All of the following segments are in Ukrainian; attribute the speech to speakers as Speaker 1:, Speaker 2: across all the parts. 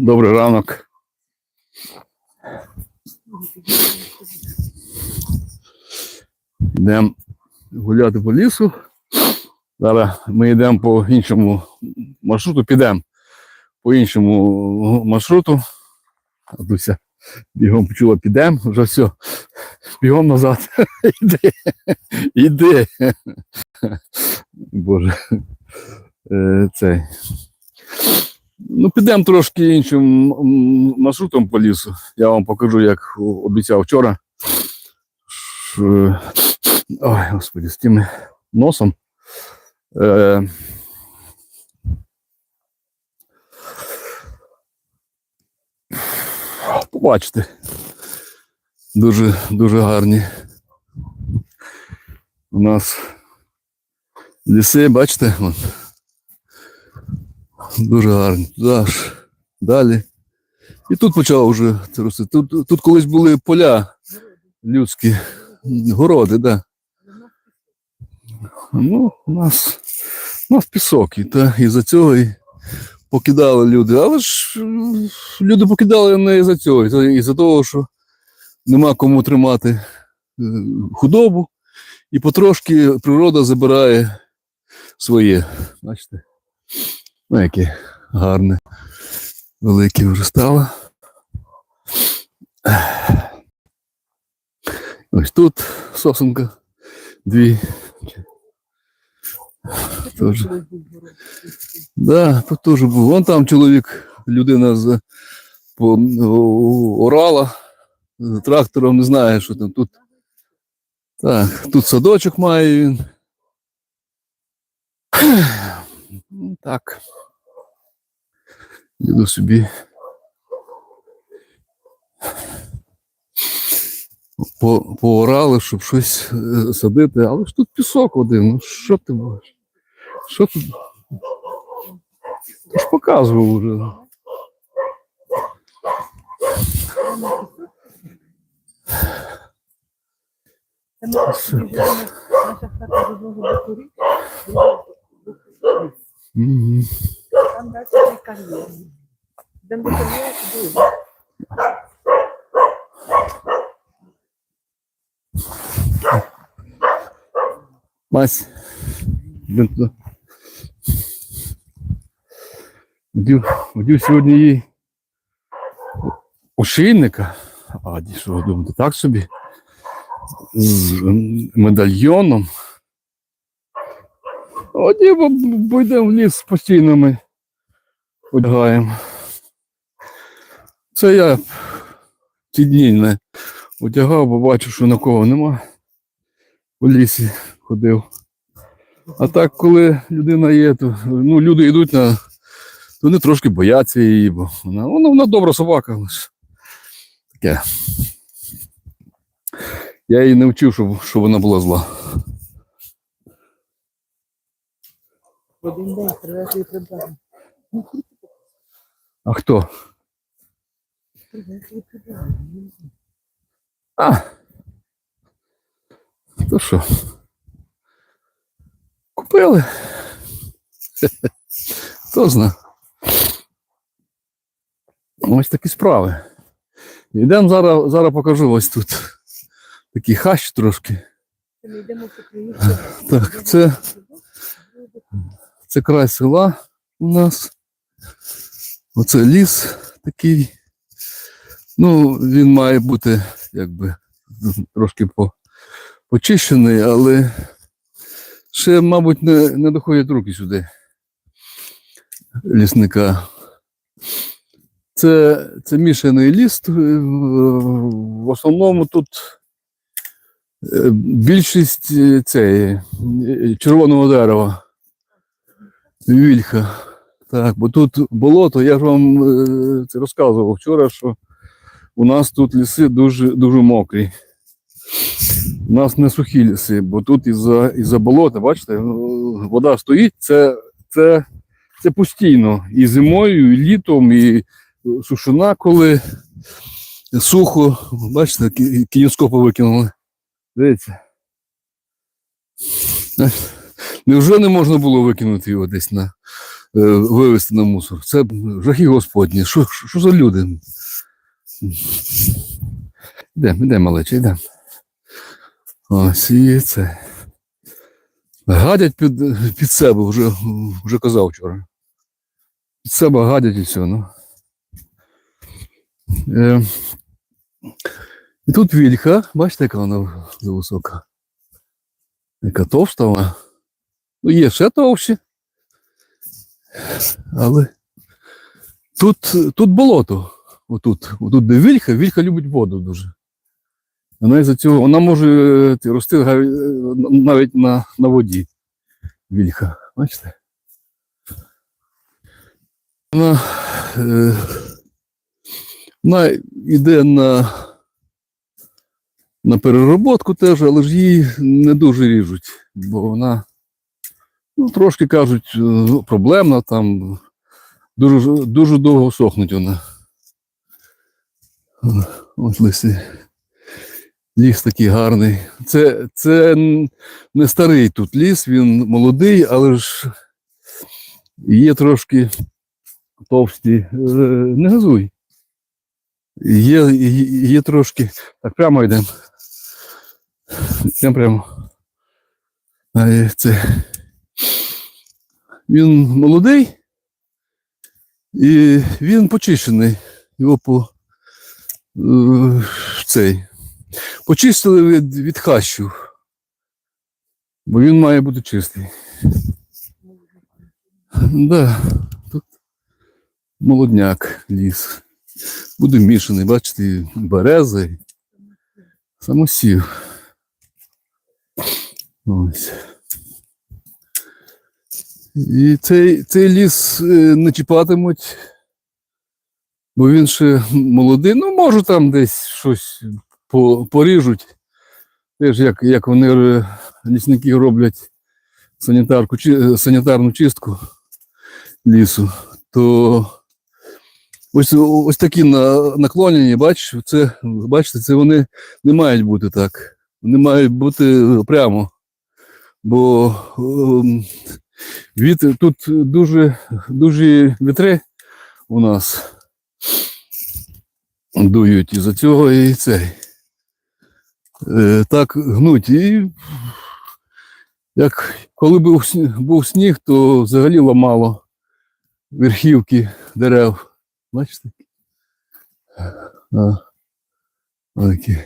Speaker 1: Добрий ранок. Йдемо гуляти по лісу. Зараз ми йдемо по іншому маршруту, підемо по іншому маршруту. А Дуся бігом почула, підемо, вже все. Бігом назад. Іди. Іди. Боже. Е, Цей. Ну, підемо трошки іншим маршрутом по лісу. Я вам покажу, як обіцяв вчора. Ой, господи, з тим носом. Е, Побачите. Дуже, дуже гарні. У нас ліси, бачите? Вон. Дуже гарні. Туди далі. І тут почало вже це рости. Тут, тут колись були поля людські, городи, так. Да. Ну, у нас, у нас пісок, і, та, і за цього і покидали люди. Але ж люди покидали не із-за цього, із-за- із-за того, що нема кому тримати е, худобу, і потрошки природа забирає своє. Бачите? Ну, яке гарне, велике вже стало. Ось тут сосенка, дві. Теж. Да, тут теж був. Вон там чоловік, людина з орала з трактором, не знає, що там тут. Так, тут садочок має він. Так. Їду собі. По, поорали, щоб щось е, садити, але ж тут пісок один. Ну що ти будеш? Що тут? Ти ж показував
Speaker 2: біжимо, наша хата з одного боку там далі цей кар'єр. Йдемо до.
Speaker 1: Мась. Одів, сьогодні їй ошейника, а що ви так собі, з медальйоном. Одів, бо йдемо в ліс постійно ми одягаємо. Це я ці дні не одягав, бо бачу, що на кого нема. У лісі ходив. А так, коли людина є, то ну, люди йдуть на. То вони трошки бояться її, бо вона, вона, вона добра собака. але Таке. Я її не вчив, щоб, щоб вона була зла.
Speaker 2: Один день привезли прибрали.
Speaker 1: А хто? А. То що? Купили. Хто зна. Ось такі справи. Йдемо зараз, зараз покажу ось тут. Такий хащ трошки. Так, це, це край села у нас. Оце ліс такий. Ну, він має бути якби трошки по, почищений, але ще, мабуть, не, не доходять руки сюди. Лісника. Це, це мішаний ліс. е, В основному тут е, більшість е, цієї червоного дерева. Вільха. Так, бо тут болото, я ж вам е, це розказував вчора, що у нас тут ліси дуже, дуже мокрі. У нас не сухі ліси, бо тут із-за із болота, бачите, е, вода стоїть, це, це, це постійно. І зимою, і літом, і сушина, коли сухо, бачите, кі- кінескопи викинули. Дивіться. Невже не можна було викинути його десь на, вивезти на мусор. Це жахи Господні. Що, що за люди? Йдемо, йдемо, малече, йдемо. Ось і це. Гадять під, під себе, вже, вже казав вчора. Під себе гадять і все. Ну. Е, і тут вільха, бачите, яка вона висока. Яка товста вона. Ну, є ще товщі. Але тут, тут болото. Отут. Отут де вільха, вільха любить воду дуже. Вона із-за цього, вона може е, рости е, навіть на, на воді. Вільха. Бачите? Вона, е, вона йде на, на перероботку теж, але ж її не дуже ріжуть, бо вона, ну, трошки кажуть, е, проблемна там. Дуже, дуже довго сохнуть вона. Ось лисі. Ліс такий гарний. Це, це не старий тут ліс, він молодий, але ж є трошки товсті. Е, Не газуй. Є, є, трошки. Так, прямо йдемо. Йдемо прямо. Е, це. Він молодий і він почищений. Його по е, цей. Почистили від, від хащу. Бо він має бути чистий. Да, тут молодняк ліс. Буде мішаний, бачите, і самосів. Ось. І цей, цей ліс е, не чіпатимуть, бо він ще молодий. Ну, може там десь щось по- поріжуть. Теж як, як вони е, лісники роблять санітарку, е, санітарну чистку лісу, то ось, ось такі на, наклонені, бач, це, бачите, це вони не мають бути так. Вони мають бути прямо. Бо вітер тут дуже, дуже вітри у нас дують із-за цього і цей. Е, так гнуть. І як коли був, був сніг, то взагалі ламало верхівки дерев. Бачите? А, такі.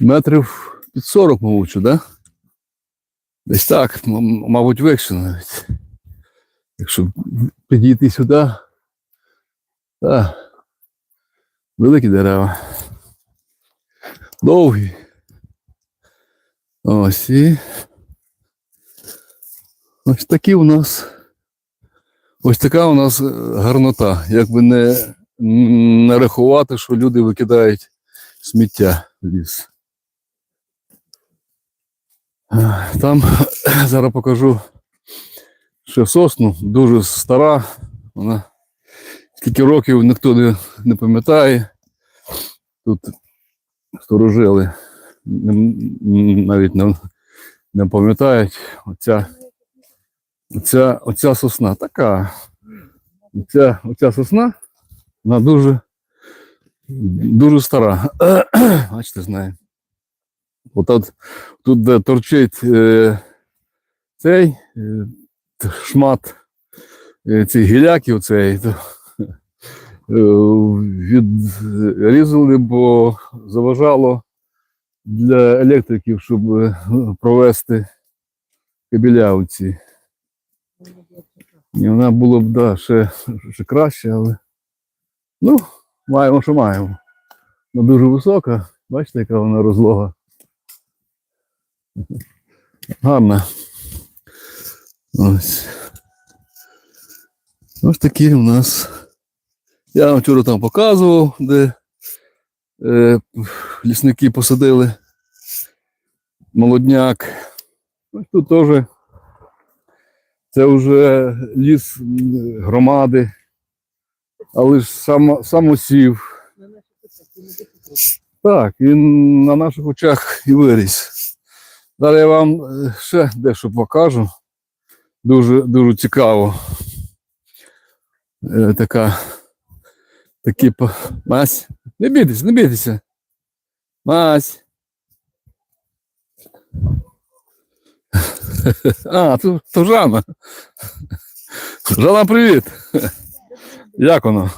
Speaker 1: Метрів під 40, мабуть, що, да? Десь так, мабуть, вище навіть. Якщо підійти сюди, так, великі дерева. Довгі. Ось і. Ось такі у нас. Ось така у нас е, гарнота. Якби не, не рахувати, що люди викидають сміття в ліс. Там зараз покажу ще сосну, дуже стара. Вона скільки років ніхто не, не пам'ятає. Тут сторожили навіть не, не пам'ятають. Оця, оця, оця сосна така. Оця, оця сосна, вона дуже, дуже стара. Бачите, знаю. Отут, тут де торчить е, цей е, шмат е, цих гіляків, цей, то, е, відрізали, бо заважало для електриків, щоб е, провести кабеля оці. І вона була б да, ще, ще краще, але ну, маємо, що маємо. Вона дуже висока, бачите, яка вона розлога. Гарна. Ось. Ось такі у нас. Я вам вчора там показував, де е, лісники посадили молодняк. Ось тут теж це вже ліс громади, але ж сам, самосів.
Speaker 2: Не десять
Speaker 1: Так, він на наших очах і виріс. Зараз я вам е, ще дещо покажу. Дуже, дуже цікаво. е, така. Такі по- Мась. Не бійтеся, не бійтеся. Мась. А, то Жанна. Жанна, привіт. Як воно?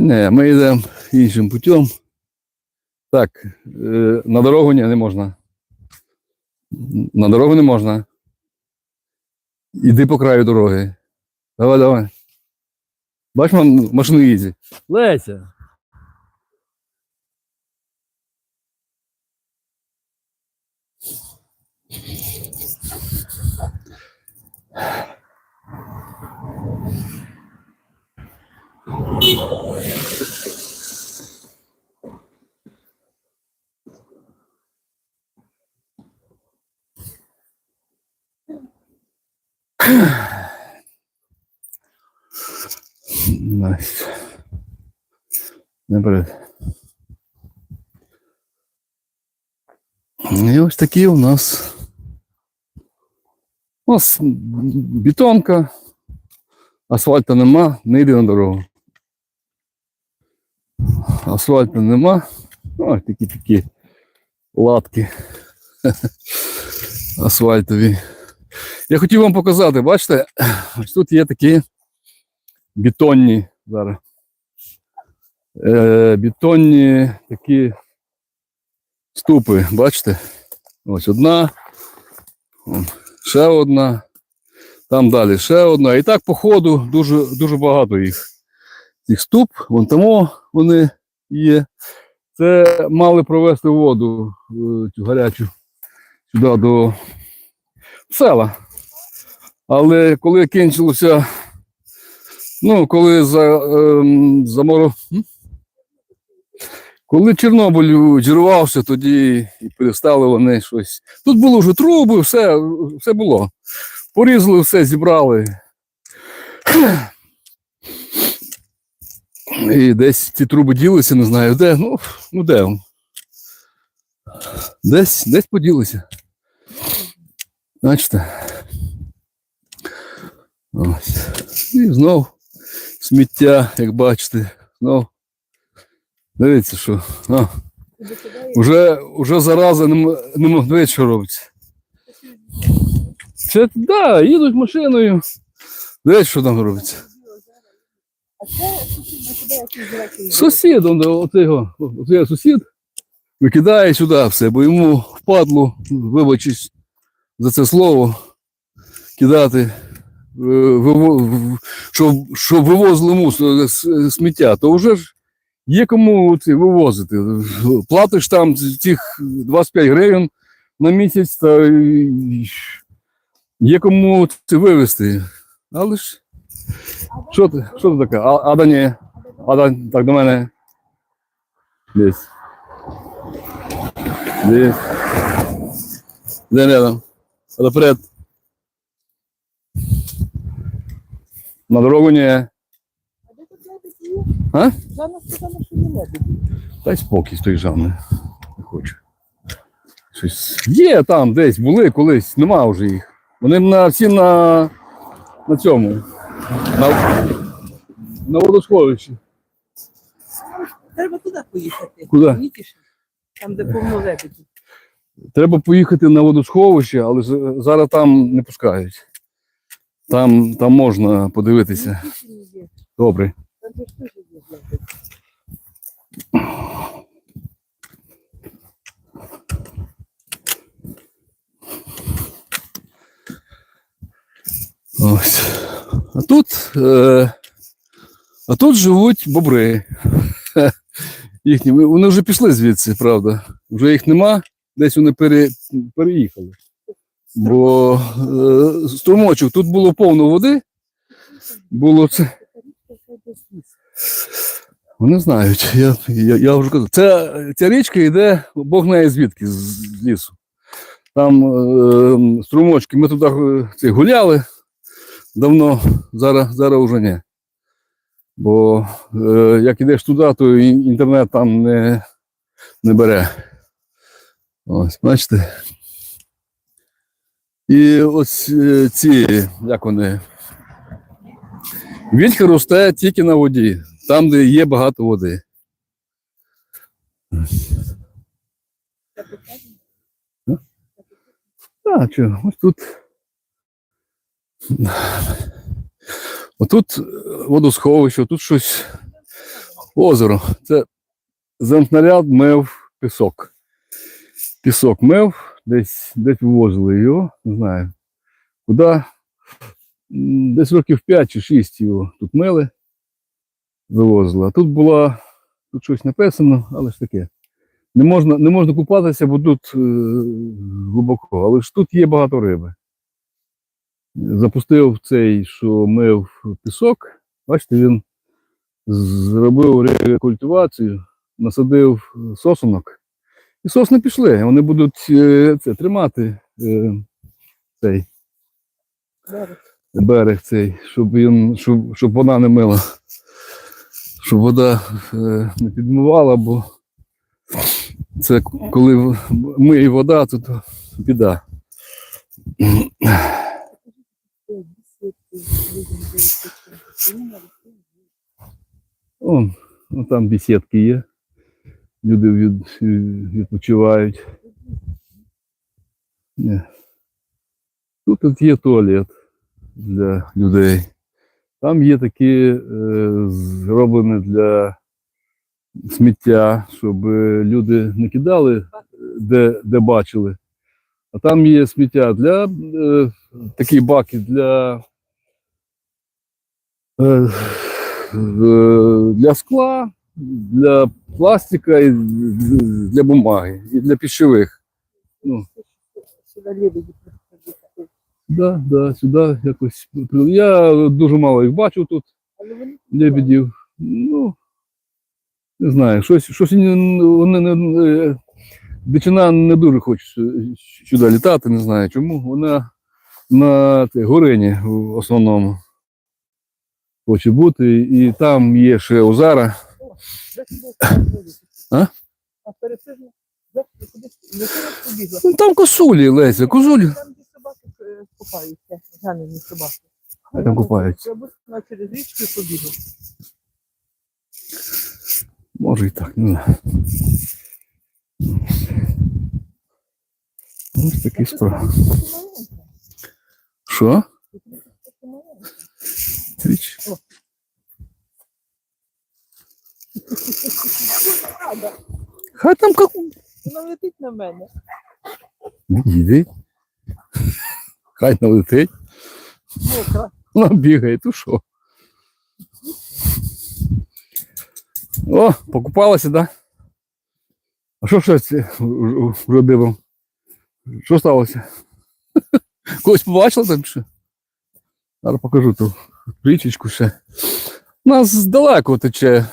Speaker 1: Ні, ми йдемо іншим путем. Так, е, на дорогу ні, не можна. На дорогу не можна. Іди по краю дороги. Давай, давай. Бач, машину їздять. Леся. Найс. Наперед. І ось такі у нас. У нас бетонка, асфальту нема, не йди на дорогу. Асфальту нема. Ось такі такі латки асфальтові. Я хотів вам показати, бачите, ось тут є такі бетонні зараз. Е, бетонні такі ступи, бачите? Ось одна, ще одна, там далі ще одна. І так по ходу дуже, дуже багато їх. Цих ступ, вон тому вони є. Це мали провести воду е, цю гарячу сюди до села. Але коли кінчилося Ну, коли за, ем, заморо... Коли Чорнобиль зірвався, тоді і перестали вони щось. Тут було вже труби, все, все було. Порізали все, зібрали. І десь ці труби ділися, не знаю де. Ну, ну де? Десь, десь поділися. Бачите? Ось. І знов сміття, як бачите. Знов. Дивіться, що. А, уже, уже зараза не, не могли, що робиться. Це, да, їдуть машиною. Дивіться, що там робиться.
Speaker 2: Сусід
Speaker 1: он, от його, от його сусід викидає сюди все, бо йому впадло, вибачись за це слово, кидати, е, виво- в- щоб, щоб вивозили мусор, сміття, то вже ж є кому це вивозити. Платиш там цих 25 гривень на місяць, та є кому це вивезти. Але ж, що ти, що ти таке? Ада ні. Ада так до мене. Десь. Десь. Де рядом. Ада вперед. На дорогу ні.
Speaker 2: А де сказала, що є лебедь.
Speaker 1: Дай спокій з Жанни. Не хочу. Щось є там десь, були колись, нема вже їх. Вони на, всі на, на цьому. На, на водосховищі.
Speaker 2: Треба туди поїхати.
Speaker 1: Куди?
Speaker 2: Помітиш? Там, де повно лебедів.
Speaker 1: Треба поїхати на водосховище, але з- зараз там не пускають. Там, там можна подивитися.
Speaker 2: Ну, тільки не є.
Speaker 1: Добре.
Speaker 2: Там же ж теж є лебедь.
Speaker 1: Ось. А тут, е, а тут живуть бобри. Їхні. Вони вже пішли звідси, правда. Вже їх нема, десь вони пере, переїхали. Бо е, струмочок, тут було повно води. Було це. Вони знають. Я, я, я вже казав. Ця, ця річка йде, Бог знає звідки, з, з лісу. Там е, струмочки, ми туди е, гуляли давно, зараз, зараз вже ні. Бо е, як ідеш туди, то інтернет там не, не бере. Ось, бачите. І ось е, ці, як вони. Вільха росте тільки на воді там, де є багато води. Так, що, ось тут. Отут водосховище, тут щось озеро. Це земснаряд мив пісок. Пісок мив, десь, десь вивозили його, не знаю. Куди? Десь років 5 чи 6 його тут мили, вивозили. А тут була, тут щось написано, але ж таке. Не можна, не можна купатися, бо тут е, глибоко, але ж тут є багато риби. Запустив цей, що мив пісок. Бачите, він зробив рекультивацію, насадив сосунок. І сосни пішли. Вони будуть е, це, тримати е, цей
Speaker 2: Берег.
Speaker 1: берег цей, щоб, він, щоб, щоб вона не мила. Щоб вода е, не підмивала, бо це коли миє вода, то, то біда.
Speaker 2: Це бесідки, людям дивитися. Вони на лісі.
Speaker 1: О, ну, там бесідки є. Люди від, відпочивають. Ні. Тут є туалет для людей. Там є такі е, зроблені для сміття, щоб е, люди не кидали, е, де, де бачили. А там є сміття для е, такі баки для, для скла, для пластика і для бумаги, і для пищових. Ну. Да, да, сюди якось. Я дуже мало їх бачив тут, лебедів. Ну, не знаю, щось, щось вони, вони не, не- дичина не дуже хоче сюди літати, не знаю чому. Вона на горині в основному хоче бути. І там є ще
Speaker 2: приходять?
Speaker 1: А?
Speaker 2: А.
Speaker 1: Ну, там косулі, Леся, косулі.
Speaker 2: Там, де собаки купаються, ганені собаки.
Speaker 1: Хай там купаються. Може і так, не знаю. Ось такі справи. Що? зустріч. Хай там как.
Speaker 2: Вона летить на мене.
Speaker 1: Іди. Хай налетить.
Speaker 2: Мокра.
Speaker 1: Вона бігає, то що? О, покупалася, да? А що ж це вже дивом? Що сталося? Когось побачила там чи? Зараз покажу тут річечку ще. У нас далеко тече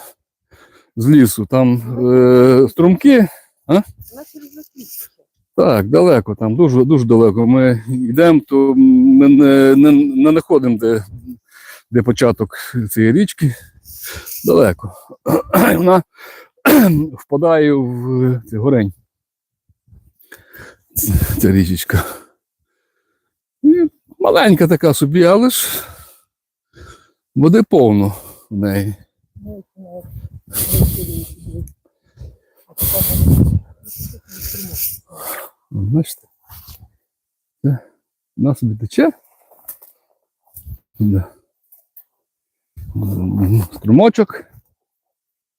Speaker 1: з лісу, там е, струмки.
Speaker 2: Закінчиться.
Speaker 1: Так, далеко, там дуже дуже далеко. Ми йдемо, то ми не, не, не знаходимо, де, де початок цієї річки. Далеко. Вона впадає в цей горень. Ця річечка. І маленька така собі, але ж води повно в неї. Бачите? Вона собі тече. Струмочок.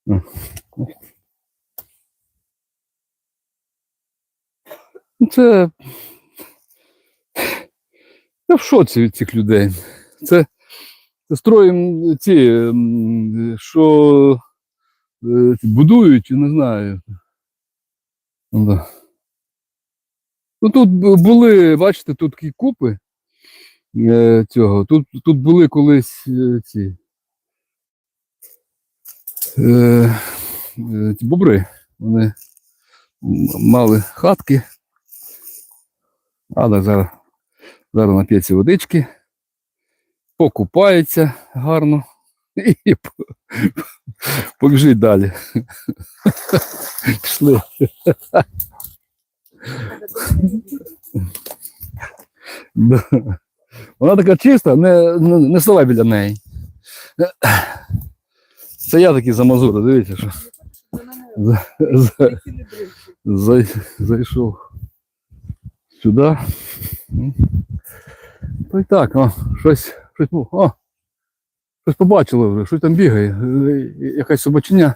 Speaker 1: Ну, Це. Я в шоці від цих людей. Це строїм ці, що е, будують, не знаю. Ну, Ну тут були, бачите, тут такі купи е, цього. Тут, тут були колись е, ці, ці бобри. Вони мали хатки. Але зараз, зараз нап'ється водички, покупається гарно і по- побіжить далі. Пішли. Да. Вона така чиста, не, не, ставай біля неї. Це я такий замазура, дивіться, що за, за, зай, зайшов сюди. Ну. Й так, о, щось, щось, о, щось побачили вже, щось там бігає, е, якась собачиня.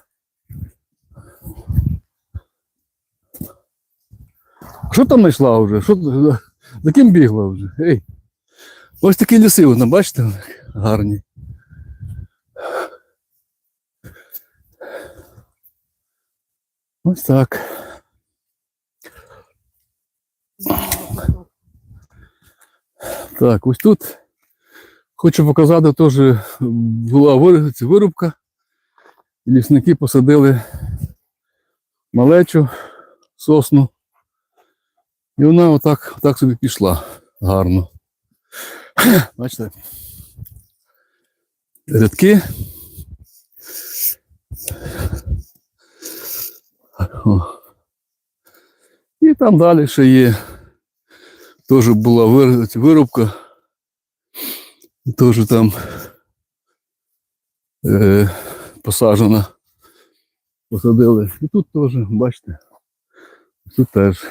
Speaker 1: Що там знайшла вже? Що, за ким бігла вже? Ей. Ось такі ліси, вона, бачите, гарні. Ось так. Так, ось тут хочу показати теж була це вирубка. Лісники посадили малечу сосну. І вона отак, отак собі пішла гарно. Бачите? Рядки. О. І там далі ще є. Теж була вирубка. Теж там е, посаджена. Посадили. І тут теж, бачите, тут теж.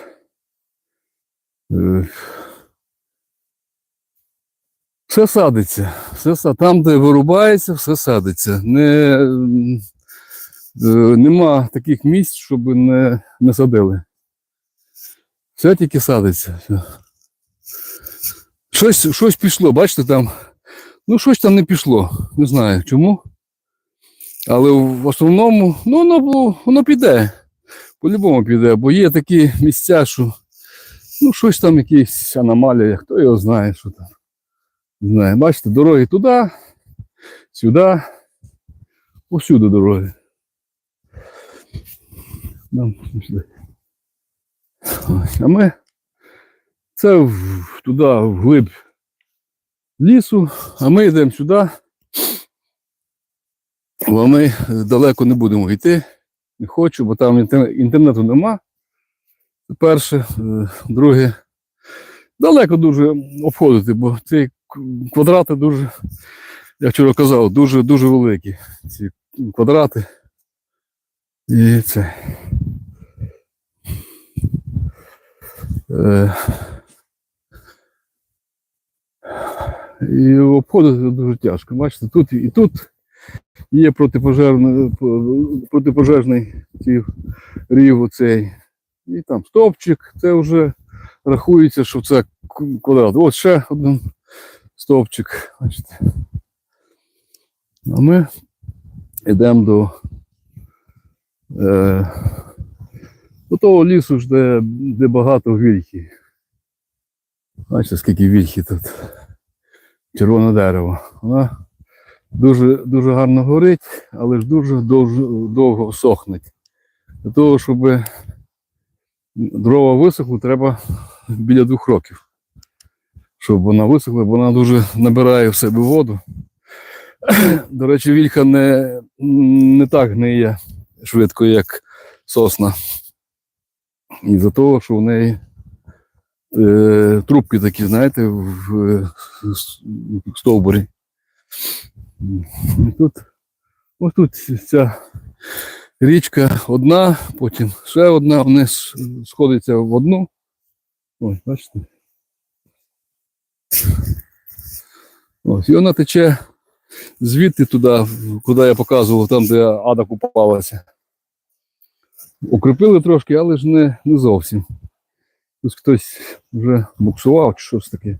Speaker 1: Е, все садиться. Все, са- там, де вирубається, все садиться. Не, е, нема таких місць, щоб не, не садили. Все тільки садиться. Щось, щось пішло, бачите, там. Ну, щось там не пішло. Не знаю чому. Але в основному, ну, воно, воно піде. По-любому піде, бо є такі місця, що ну, щось там, якісь аномалії, хто його знає, що там. Не знаю. Бачите, дороги туди, сюди, повсюди дороги. А ми це туди, вглиб лісу, а ми йдемо сюди. Бо ми далеко не будемо йти. Не хочу, бо там інтернету нема. Перше. Е, Друге. Далеко дуже обходити, бо ці квадрати дуже, я вчора казав, дуже дуже великі. Ці квадрати. І це. Е, і обходити дуже тяжко. Бачите, тут і тут Є протипожежний, протипожежний рів оцей. І там стовпчик, це вже рахується, що це квадрат. От ще один стовпчик. Бачите. А ми йдемо до, е, до того лісу, де, де багато вільхи. Бачите, скільки вільхи тут. Червоне дерево. Вона дуже, дуже гарно горить, але ж дуже довго, довго сохне. Для того, щоб дрова висохли, треба біля двох років. Щоб вона висохла, бо вона дуже набирає в себе воду. До речі, вільха не, не так гниє швидко, як сосна. Із-за того, що в неї е, трубки такі, знаєте, в, е, в стовбурі. Тут, ось тут ця річка одна, потім ще одна, вони сходяться в одну. Ось, бачите. Ось, і вона тече звідти туди, куди я показував, там, де ада купалася. Укріпили трошки, але ж не, не зовсім. Тут хтось вже буксував чи щось таке.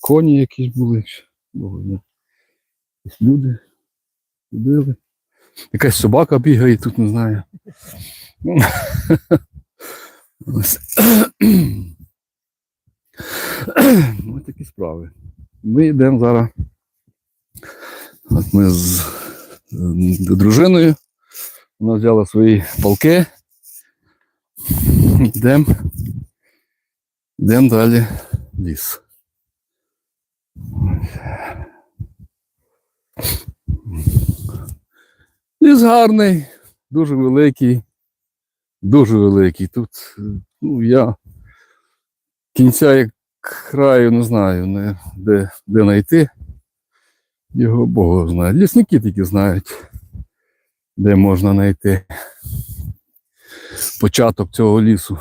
Speaker 1: Коні якісь були. чи- Бога. Якісь люди ходили. Якась собака бігає тут, не знаю. Ну, Ось. Такі справи. Ми йдемо зараз. От ми з дружиною. Вона взяла свої палки. Йдемо. Йдемо далі ліс. Ліс гарний, дуже великий, дуже великий. Тут ну, я кінця як краю не знаю, не, де, де знайти. Його Бог знає. Лісники тільки знають, де можна знайти початок цього лісу.